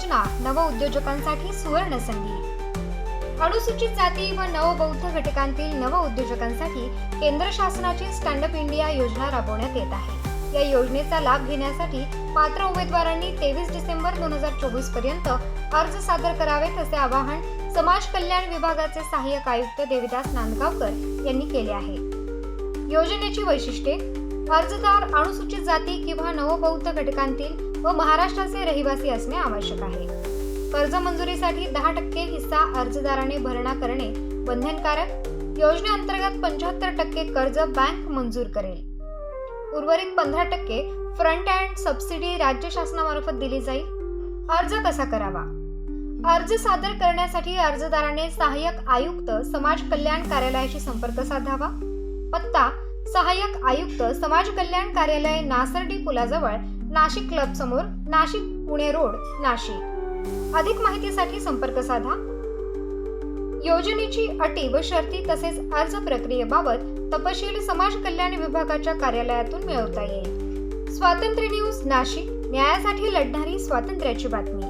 योजना नवउद्योजकांसाठी सुवर्ण संधी. अनुसूचित जाती व नवबौद्ध घटकांतील नवउद्योजकांसाठी केंद्र शासनाची स्टँड अप इंडिया योजना राबवण्यात येत आहे. या योजनेचा लाभ घेण्यासाठी पात्र उमेदवारांनी तेवीस डिसेंबर दोन हजार चोवीसपर्यंत अर्ज सादर करावेत असे आवाहन समाज कल्याण विभागाचे सहाय्यक आयुक्त देविदास नांदगावकर यांनी केले आहे. योजनेची वैशिष्ट्ये अर्जदार अनुसूचित जाती किंवा नवबौद्ध घटकांतील व महाराष्ट्राचे रहिवासी असणे आवश्यक आहे. कर्ज मंजुरीसाठी दहा टक्के हिस्सा अर्जदाराने भरणा करणे बंधनकारक. योजनेअंतर्गत पंच्याहत्तर टक्के कर्ज बँक मंजूर करेल. उर्वरित पंधरा टक्के फ्रंट अँड सबसिडी राज्य शासनामार्फत दिली जाईल. अर्ज कसा करावा? अर्ज सादर करण्यासाठी अर्जदाराने सहाय्यक आयुक्त समाज कल्याण कार्यालयाशी संपर्क साधावा. पत्ता सहाय्यक आयुक्त समाज कल्याण कार्यालय नासर्डी पुलाजवळ नाशिक क्लब समोर नाशिक पुणे रोड नाशिक. अधिक माहितीसाठी संपर्क साधा. योजनेची अटी व शर्ती तसेच अर्ज प्रक्रियेबाबत तपशील समाज कल्याण विभागाच्या कार्यालयातून मिळवता येईल. स्वातंत्र्य न्यूज नाशिक. न्यायासाठी लढणारी स्वातंत्र्याची बातमी.